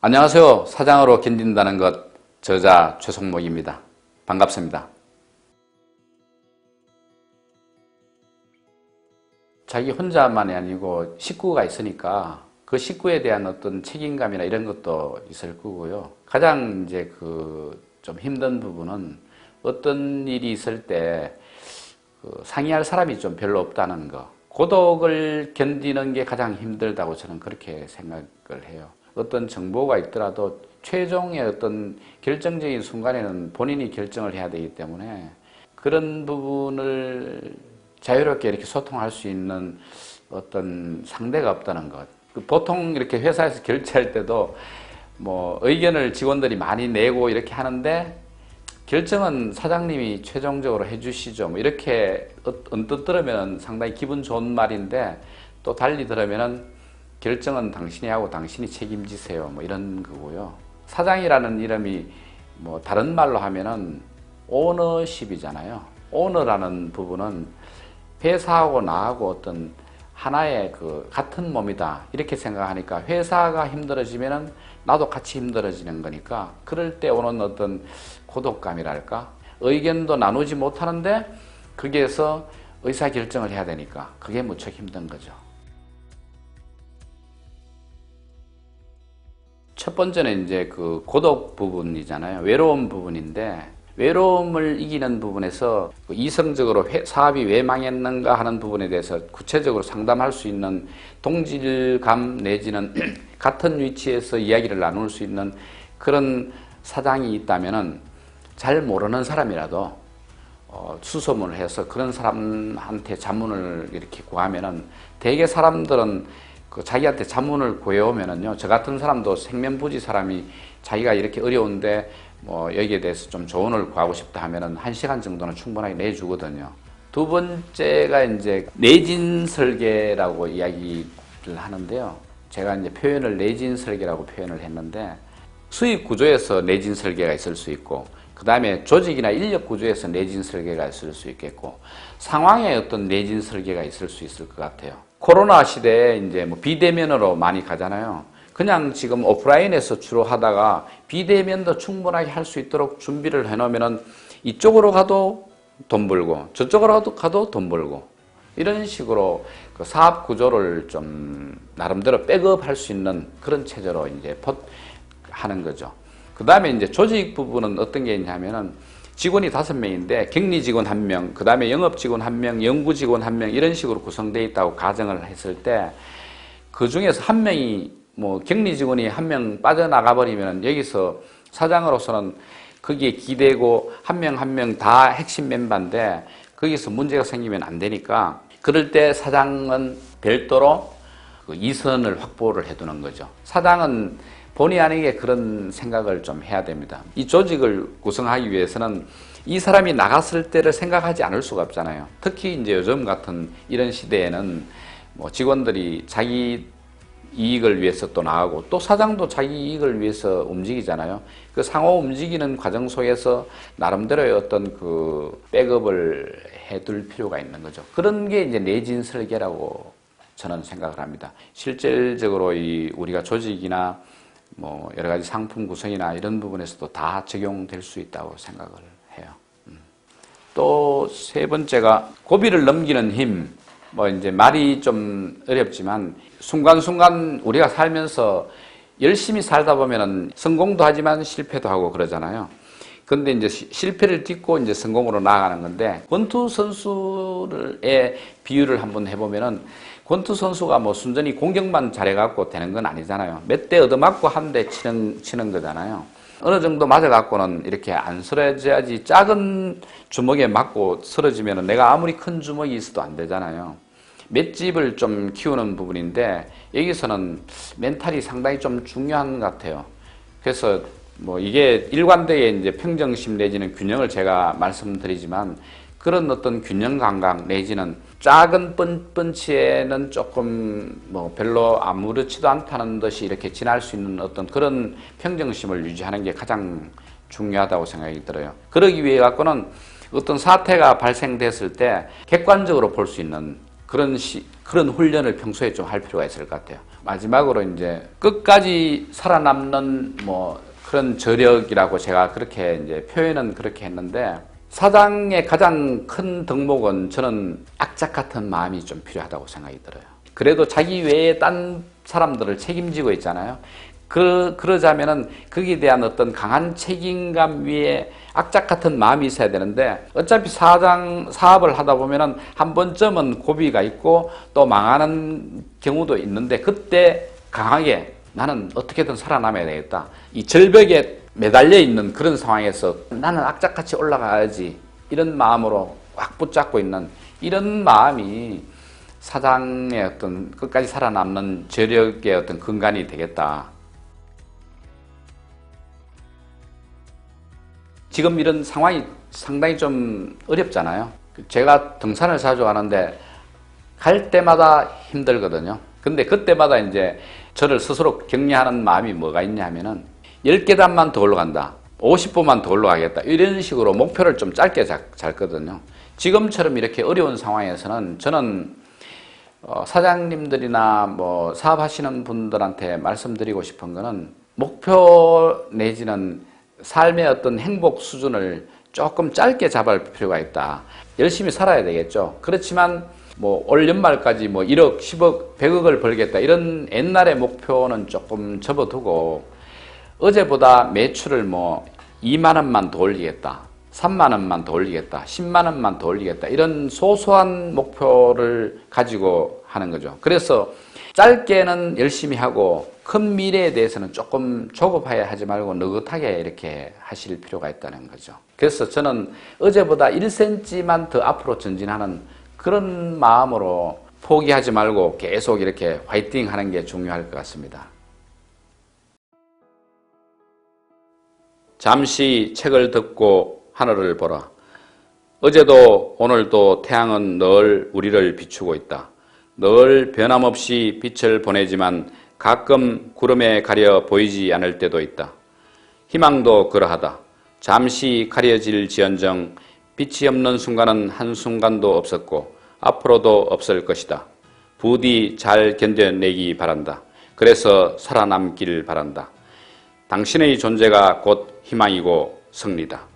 안녕하세요. 사장으로 견딘다는 것 저자 최성목입니다. 반갑습니다. 자기 혼자만이 아니고 식구가 있으니까 그 식구에 대한 어떤 책임감이나 이런 것도 있을 거고요. 가장 이제 그 좀 힘든 부분은 어떤 일이 있을 때 그 상의할 사람이 좀 별로 없다는 거. 고독을 견디는 게 가장 힘들다고 저는 그렇게 생각을 해요. 어떤 정보가 있더라도 최종의 어떤 결정적인 순간에는 본인이 결정을 해야 되기 때문에 그런 부분을 자유롭게 이렇게 소통할 수 있는 어떤 상대가 없다는 것. 그 보통 이렇게 회사에서 결제할 때도 뭐 의견을 직원들이 많이 내고 이렇게 하는데 결정은 사장님이 최종적으로 해주시죠. 뭐 이렇게 언뜻 들으면 상당히 기분 좋은 말인데 또 달리 들으면은 결정은 당신이 하고 당신이 책임지세요. 뭐 이런 거고요. 사장이라는 이름이 뭐 다른 말로 하면은 오너십이잖아요. 오너라는 부분은 회사하고 나하고 어떤 하나의 그 같은 몸이다 이렇게 생각하니까 회사가 힘들어지면은 나도 같이 힘들어지는 거니까 그럴 때 오는 어떤 고독감이랄까 의견도 나누지 못하는데 거기에서 의사 결정을 해야 되니까 그게 무척 힘든 거죠. 첫 번째는 이제 그 고독 부분이잖아요. 외로운 부분인데 외로움을 이기는 부분에서 그 이성적으로 회, 사업이 왜 망했는가 하는 부분에 대해서 구체적으로 상담할 수 있는 동질감 내지는 같은 위치에서 이야기를 나눌 수 있는 그런 사장이 있다면은 잘 모르는 사람이라도 어, 수소문을 해서 그런 사람한테 자문을 이렇게 구하면은 대개 사람들은 그 자기한테 자문을 구해오면은요 저 같은 사람도 생면부지 사람이 자기가 이렇게 어려운데 뭐 여기에 대해서 좀 조언을 구하고 싶다 하면은 한 시간 정도는 충분하게 내주거든요. 두 번째가 이제 내진 설계라고 이야기를 하는데요. 제가 이제 표현을 내진 설계라고 표현을 했는데 수익 구조에서 내진 설계가 있을 수 있고 그 다음에 조직이나 인력 구조에서 내진 설계가 있을 수 있겠고 상황에 어떤 내진 설계가 있을 수 있을 것 같아요. 코로나 시대에 이제 뭐 비대면으로 많이 가잖아요. 그냥 지금 오프라인에서 주로 하다가 비대면도 충분하게 할 수 있도록 준비를 해놓으면은 이쪽으로 가도 돈 벌고 저쪽으로 가도, 가도 돈 벌고 이런 식으로 그 사업 구조를 좀 나름대로 백업할 수 있는 그런 체제로 이제 하는 거죠. 그 다음에 이제 조직 부분은 어떤 게 있냐면은 직원이 다섯 명인데 격리 직원 한 명, 그 다음에 영업 직원 한 명, 연구 직원 한 명 이런 식으로 구성되어 있다고 가정을 했을 때 그 중에서 한 명이 뭐 격리 직원이 한 명 빠져나가 버리면 여기서 사장으로서는 거기에 기대고 한 명 한 명 다 핵심 멤버인데 거기서 문제가 생기면 안 되니까 그럴 때 사장은 별도로 그 이선을 확보를 해두는 거죠. 사장은 본의 아니게 그런 생각을 좀 해야 됩니다. 이 조직을 구성하기 위해서는 이 사람이 나갔을 때를 생각하지 않을 수가 없잖아요. 특히 이제 요즘 같은 이런 시대에는 뭐 직원들이 자기 이익을 위해서 또 나가고 또 사장도 자기 이익을 위해서 움직이잖아요. 그 상호 움직이는 과정 속에서 나름대로의 어떤 그 백업을 해둘 필요가 있는 거죠. 그런 게 이제 내진 설계라고 저는 생각을 합니다. 실질적으로 이 우리가 조직이나 뭐 여러 가지 상품 구성이나 이런 부분에서도 다 적용될 수 있다고 생각을 해요. 음. 또세 번째가 고비를 넘기는 힘. 뭐 이제 말이 좀 어렵지만 순간순간 우리가 살면서 열심히 살다 보면은 성공도 하지만 실패도 하고 그러잖아요. 근데 이제 실패를 딛고 이제 성공으로 나아가는 건데 권투 선수의 비유를 한번 해보면은 권투 선수가 뭐 순전히 공격만 잘해갖고 되는 건 아니잖아요. 몇 대 얻어맞고 한 대 치는 치는 거잖아요. 어느 정도 맞아갖고는 이렇게 안 쓰러져야지 작은 주먹에 맞고 쓰러지면 내가 아무리 큰 주먹이 있어도 안 되잖아요. 맷집을 좀 키우는 부분인데 여기서는 멘탈이 상당히 좀 중요한 것 같아요. 그래서 뭐 이게 일관되게 이제 평정심 내지는 균형을 제가 말씀드리지만 그런 어떤 균형 감각 내지는 작은 펀치에는 조금 뭐 별로 아무렇지도 않다는 듯이 이렇게 지날 수 있는 어떤 그런 평정심을 유지하는 게 가장 중요하다고 생각이 들어요. 그러기 위해 갖고는 어떤 사태가 발생됐을 때 객관적으로 볼 수 있는 그런 시, 그런 훈련을 평소에 좀 할 필요가 있을 것 같아요. 마지막으로 이제 끝까지 살아남는 뭐 그런 저력이라고 제가 그렇게 이제 표현은 그렇게 했는데 사장의 가장 큰 덕목은 저는 악착 같은 마음이 좀 필요하다고 생각이 들어요. 그래도 자기 외에 딴 사람들을 책임지고 있잖아요. 그, 그러자면은 거기에 대한 어떤 강한 책임감 위에 악착 같은 마음이 있어야 되는데 어차피 사장 사업을 하다 보면은 한 번쯤은 고비가 있고 또 망하는 경우도 있는데 그때 강하게 나는 어떻게든 살아남아야 되겠다. 이 절벽에 매달려 있는 그런 상황에서 나는 악착같이 올라가야지 이런 마음으로 꽉 붙잡고 있는 이런 마음이 사장의 어떤 끝까지 살아남는 저력의 어떤 근간이 되겠다. 지금 이런 상황이 상당히 좀 어렵잖아요. 제가 등산을 자주 가는데 갈 때마다 힘들거든요. 근데 그때마다 이제 저를 스스로 격려하는 마음이 뭐가 있냐 하면은 10계단만 더 올라간다. 50분만 더 올라가겠다. 이런 식으로 목표를 좀 짧게 잡, 잡거든요. 지금처럼 이렇게 어려운 상황에서는 저는 어, 사장님들이나 뭐 사업하시는 분들한테 말씀드리고 싶은 거는 목표 내지는 삶의 어떤 행복 수준을 조금 짧게 잡을 필요가 있다. 열심히 살아야 되겠죠. 그렇지만 뭐 올 연말까지 뭐 1억, 10억, 100억을 벌겠다. 이런 옛날의 목표는 조금 접어두고 어제보다 매출을 뭐 2만 원만 더 올리겠다. 3만 원만 더 올리겠다. 10만 원만 더 올리겠다. 이런 소소한 목표를 가지고 하는 거죠. 그래서 짧게는 열심히 하고 큰 미래에 대해서는 조금 조급하게 하지 말고 느긋하게 이렇게 하실 필요가 있다는 거죠. 그래서 저는 어제보다 1cm만 더 앞으로 전진하는 그런 마음으로 포기하지 말고 계속 이렇게 화이팅 하는 게 중요할 것 같습니다. 잠시 책을 듣고 하늘을 보라. 어제도 오늘도 태양은 늘 우리를 비추고 있다. 늘 변함없이 빛을 보내지만 가끔 구름에 가려 보이지 않을 때도 있다. 희망도 그러하다. 잠시 가려질 지연정 빛이 없는 순간은 한순간도 없었고 앞으로도 없을 것이다. 부디 잘 견뎌내기 바란다. 그래서 살아남길 바란다. 당신의 존재가 곧 희망이고 승리다.